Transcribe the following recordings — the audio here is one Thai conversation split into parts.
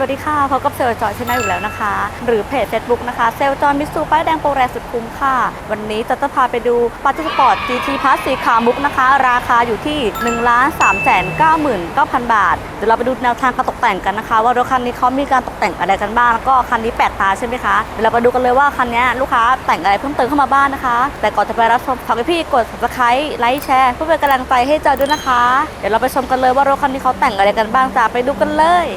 สวัสดีค่ะพบกับเซลล์จอยชแนลอยู่แล้วนะคะ หรือเพจ Facebook นะคะ เซลล์จอยมิสูป้ายแดงโปรแรงสุดคุ้มค่ะ วันนี้จะจะพาไปดูปัจจุสปอร์ต GT Plus สีขาวมุกนะคะ ราคาอยู่ที่ 1 3 9 9 9 0 0 บาท เดี๋ยวเราไปดูแนวทางการตกแต่งกันนะคะ ว่ารถคันนี้เขามีการตกแต่งอะไรกันบ้าง แล้วก็คันนี้แปลกตาใช่ไหมคะเดี๋ยวเราไปดูกันเลยว่าคันนี้ลูกค้าแต่งอะไรเพิ่มเติมเข้ามาบ้างนะคะ แต่ก่อนจะไปรับชมฝากพี่กด subscribe ไลค์แชร์เพื่อเป็นกำลังใจให้จอยด้วยนะคะ เดี๋ยวเราไปชมกันเลยว่ารถคันนี้เขาแต่งอะไรกันบ้างจ้าไปดูกันเลย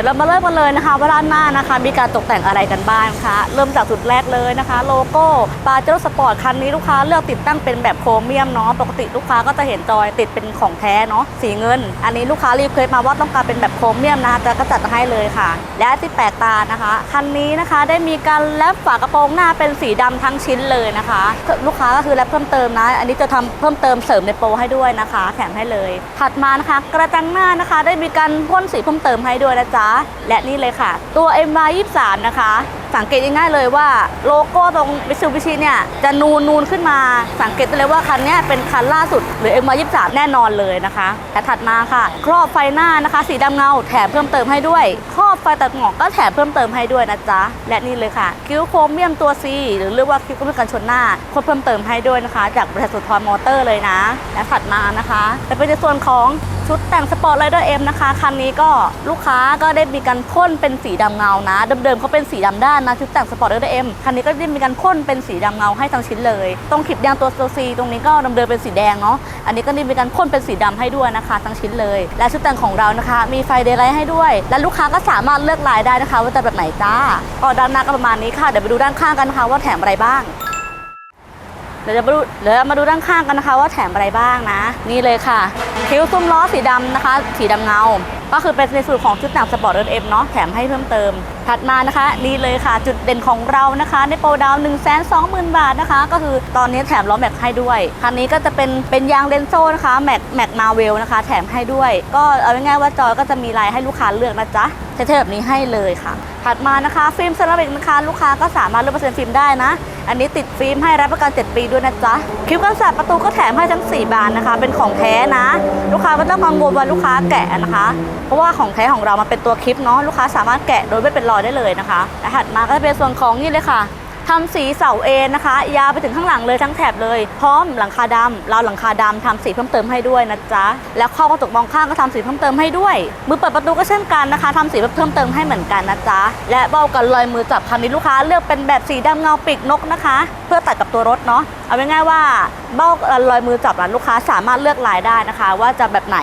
เดี๋ยวเรามาเริ่มกันเลยนะคะว่าด้านหน้านะคะ มีการตกแต่งอะไรกันบ้างคะเริ่มจากจุดแรกเลยนะคะ โลโก้ปาเจโร่สปอร์ตคันนี้ลูกค้าเลือกติดตั้งเป็นแบบโครเมียมเนาะปกติลูกค้าก็จะเห็นจอยติดเป็นของแท้เนาะสีเงิน อันนี้ลูกค้ารีเควสมาว่าต้องการเป็นแบบโครเมียมนะคะจะก็จัดให้เลยค่ะ และที่แปลกตานะคะคันนี้นะคะได้มีการแลบฝากระโปรงหน้าเป็นสีดำทั้งชิ้นเลยนะคะ ลูกค้าก็คือแลบเพิ่มเติมนะ อันนี้จะทำเพิ่มเติมเสริมในโปรให้ด้วยนะคะ แถมให้เลย ถัดมานะคะ กระจังหน้านะคะ ได้มีการพ่นสีเพิ่มเติมให้ด้วยนะจ๊ะและนี่เลยค่ะ ตัว m 2 3 นะคะ สังเกตง่ายๆเลยว่าโลโก้ตรงมิซูบิชิเนี่ยจะนูนนูนขึ้นมา สังเกตได้เลยว่าคันเนี้ยเป็นคันล่าสุด หรือ m 2 3 แน่นอนเลยนะคะแต่ถัดมาค่ะ ครอบไฟหน้านะคะ สีดำเงาแถมเพิ่มเติมให้ด้วย ครอบไฟตัดหมอกก็แถมเพิ่มเติมให้ด้วยนะจ๊ะและนี่เลยค่ะ คิ้วโครเมียมตัว C หรือเรียกว่าคิ้วโครเมียมกันชนหน้าคตรเพิ่มเติมให้ด้วยนะคะ จากบริษัทสุทรมอเตอร์เลยนะ และถัดมานะคะจะเป็นในส่วนของ ชุดแต่งสปอร์ตไ i เดอร์เอ็มนะคะ คันนี้ก็ลูกค้าก็ได้มีการพ่นเป็นสีดำเงานะ เดิมๆเขาเป็นสีดำด้านนะชุดแต่งสปอร์ตไ i เดอร์เอ็มคันนี้ก็ได้มีการพ่นเป็นสีดำเงาให้ทั้งชิ้นเลย ตรงขีดยางตัวตัวซีตรงนี้ก็เดิมๆเป็นสีแดงเนาะอันนี้ก็ได้มีการพ่นเป็นสีดำให้ด้วยนะคะ ทั้งชิ้นเลย และชุดแต่งของเรานะคะ มีไฟเดย์ไลท์ให้ด้วย และลูกค้าก็สามารถเลือกลายได้นะคะ ว่าจะแบบไหนจ้าก็ด้านหน้าก็ประมาณนี้ค่ะเดี๋ยวไปดูด้านข้างกันนะคะว่าแถมอะไรบ้างเดี๋ยวจะมาดูเดี๋ยวมาดูด้านข้างกันนะคะ ว่าแถมอะไรบ้างนะ นี่เลยค่ะ คิ้วซุ้มล้อสีดำนะคะ สีดำเงา ก็คือเป็นในสูตรของชุดหนังสปอร์ตเอ็มเนาะแถมให้เพิ่มเติมถัดมานะคะนี่เลยค่ะ จุดเด่นของเรานะคะ ในโปรดาว 1 2 0 0 0 0 บาทนะคะ ก็คือตอนนี้แถมล้อแม็กให้ด้วยคันนี้ก็จะเป็นเป็นยางเลนโซ่นะคะแม็กแม็กมาเวลนะคะ แถมให้ด้วย ก็เอาง่ายๆว่าจอยก็จะมีลายให้ลูกค้าเลือกนะจ๊ะเท่ๆแบบนี้ให้เลยค่ะ ถัดมานะคะฟิล์มเซรามิกนะคะลูกค้าก็สามารถเลือกเปอร์เซ็นต์ฟิล์มได้นะ อันนี้ติดฟิล์มให้รับประกัน 7 ปีด้วยนะจ๊ะคิวกันสาดประตูก็แถมให้ทั้ง 4 บานนะคะ เป็นของแท้นะ ลูกค้าไม่ต้องกังวลว่าลูกค้าแกะนะคะ เพราะว่าของแท้ของเรามันเป็นตัวคลิปเนาะลูกค้าสามารถแกะโดยไม่เป็นรอได้เลยนะคะและถัดมาก็จะเป็นส่วนของนี่เลยค่ะทำสีเสาเอ็นนะคะ ยาวไปถึงข้างหลังเลยทั้งแถบเลย พร้อมหลังคาดำราวหลังคาดำทำสีเพิ่มเติมให้ด้วยนะจ๊ะแล้วข้อกระจกมองข้างก็ทำสีเพิ่มเติมให้ด้วย มือเปิดประตูก็เช่นกันนะคะทำสีเพิ่มเติมให้เหมือนกันนะจ๊ะและเบ้ากันรอยมือจับคันนี้ลูกค้าเลือกเป็นแบบสีดำเงาปีกนกนะคะ พื่อตัดกับตัวรถเนาะเอาง่ายๆว่าเบ้ารอยมือจับร้านลูกค้าสามารถเลือกลายได้นะคะ ว่าจะแบบไหน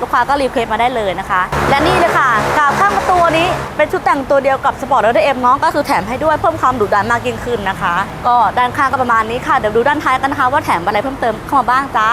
ลูกค้าก็รีเควสมาได้เลยนะคะ และนี่เลยค่ะกาบข้างประตูนี้เป็นชุดแต่งตัวเดียวกับสปอร์ตเดอร์เอ็มเนาะก็คือแถมให้ด้วยเพิ่มความดุดันมากยิ่งขึ้นนะคะ ก็ด้านข้างก็ประมาณนี้ค่ะเดี๋ยวดูด้านท้ายกันนะคะว่าแถมอะไรเพิ่มเติมเข้ามาบ้างจ้า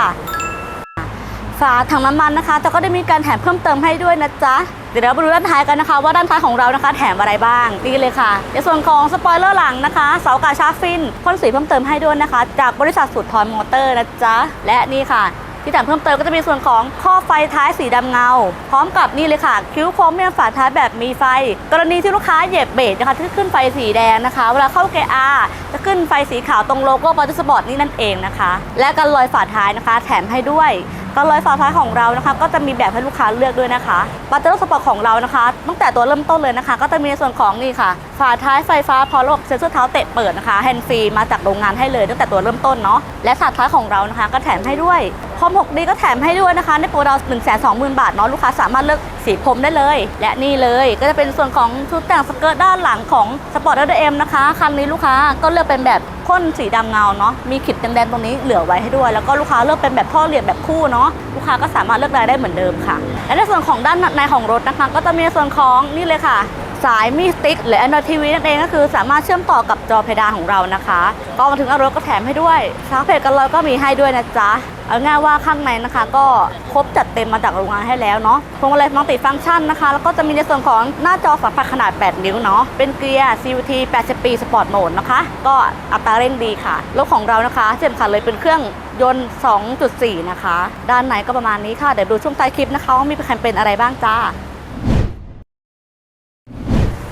ฝาถังน้ำมันนะคะจะก็ได้มีการแถมเพิ่มเติมให้ด้วยนะจ๊ะ เดี๋ยวเราไปดูด้านท้ายกันนะคะ ว่าด้านท้ายของเรานะคะ แถมอะไรบ้าง นี่เลยค่ะ ในส่วนของสปอยเลอร์หลังนะคะ เสากาชาร์ฟินพ่นสีเพิ่มเติมให้ด้วยนะคะ จากบริษัทสุดทอนมอเตอร์นะจ๊ะ และนี่ค่ะที่แถมเพิ่มเติมก็จะมีส่วนของข้อไฟท้ายสีดำเงา พร้อมกับนี่เลยค่ะ คิ้วโครเมียฝาท้ายแบบมีไฟ กรณีที่ลูกค้าเหยียบเบรกนะคะที่ขึ้นไฟสีแดงนะคะ เวลาเข้าเกียร์ R จะขึ้นไฟสีขาวตรงโลโก้ปอร์ตสปอร์ตนี่นั่นเองนะคะ และกันรอยฝาท้ายนะคะ แถมให้ด้วย ก็รลอยฝาท้ายของเรานะคะก็จะมีแบบให้ลูกค้าเลือกด้วยนะคะบัตเตอร์สปอร์ตของเรานะคะตั้งแต่ตัวเริ่มต้นเลยนะคะ ก็จะมีในส่วนของนี่ค่ะ ฝาท้ายไฟฟ้าพอมระบบเซ็นเซอร์เท้าเตะเปิดนะคะแฮนด์ฟรีมาจากโรงงานให้เลยตั้งแต่ตัวเริ่มต้นเนาะและฝาท้ายของเรานะคะ ก็แถมให้ด้วย พร้อม 6D ก็แถมให้ด้วยนะคะ ในโปรดาว1 2 0 0 0 0 บาทเนาะลูกค้าสามารถเลือกสีพรมได้เลย และนี่เลยก็จะเป็นส่วนของชุดแต่งสเกิร์ตด้านหลังของสปอร์ตเดอร์เอ็มนะคะคันนี้ลูกค้าก็เลือกเป็นแบบพ่นสีดำเงาเนาะมีขีดแดงๆตรงนี้เหลือไว้ให้ด้วย แล้วก็ลูกค้าเลือกเป็นแบบท่อเหลี่ยมแบบคู่เนาะลูกค้าก็สามารถเลือกได้เหมือนเดิมค่ะ และในส่วนของด้านในของรถนะคะ ก็จะมีส่วนของนี่เลยค่ะสายมีสติ๊กหรือ Android TV นั่นเองก็คือสามารถเชื่อมต่อกับจอเพดานของเรานะคะ ก็มาถึงอารถก็แถมให้ด้วยซาวด์เพจกันเลยก็มีให้ด้วยนะจ๊ะ เอาง่ายว่าข้างในนะคะ ก็ครบจัดเต็มมาจากโรงงานให้แล้วเนาะพวงมาลัยมัลติฟังก์ชันนะคะ แล้วก็จะมีในส่วนของหน้าจอสัมผัสขนาด 8 นิ้วเนาะเป็นเกียร์ CVT 80 ปีสปอร์ตโหมดนะคะ ก็อัตราเร่งดีค่ะรถของเรานะคะเจ็มขัดเลยเป็นเครื่องยนต์ 2.4 นะคะ ด้านในก็ประมาณนี้ค่ะ เดี๋ยวดูช่วงท้ายคลิปนะคะว่ามีแคมเปญอะไรบ้างจ้า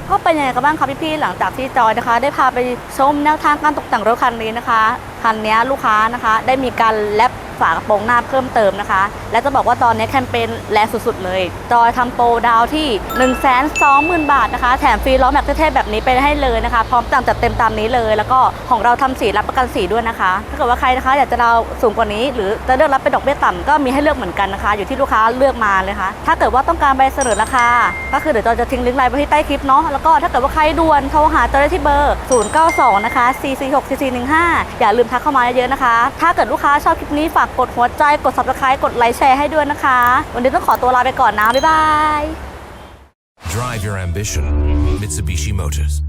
ก็เป็นยังไงกันบ้างคะพี่ๆหลังจากที่จอยนะคะ ได้พาไปชมแนวทางการตกแต่งรถคันนี้นะคะคันนี้ลูกค้านะคะ ได้มีการแลบ ฝากระโปรงหน้าเพิ่มเติมนะคะ และจะบอกว่าตอนนี้แคมเปญแรงสุดๆเลย จอยทำโปรดาวที่ 1 2 0 0 0 0 บาทนะคะ แถมฟรีล้อแม็กเท่ๆแบบนี้ไปให้เลยนะคะ พร้อมจังจัดเต็มตามนี้เลย แล้วก็ของเราทำสีรับประกันสีด้วยนะคะ ถ้าเกิดว่าใครนะคะ อยากจะดาสูงกว่านี้ หรือจะเลือกรับเป็นดอกเบี้ยต่ำก็มีให้เลือกเหมือนกันนะคะ อยู่ที่ลูกค้าเลือกมาเลยค่ะ ถ้าเกิดว่าต้องการใบเสนอราคา ก็คือเดี๋ยวจอยจะทิ้งลิงก์ไลน์ไว้ที่ใต้คลิปเนาะ แล้วก็ถ้าเกิดว่าใครด่วนโทรหาจอยได้ที่เบอร์ 092 นะคะ 446 4415 อย่าลืมทักเข้ามาเยอะๆนะคะ ถ้าเกิดลูกค้าชอบคลิปนี้ฝากกดหัวใจ กด subscribe กดไลค์แชร์ให้ด้วยนะคะ วันนี้ต้องขอตัวลาไปก่อนนะ บ๊ายบาย Drive your ambition. Mitsubishi Motors.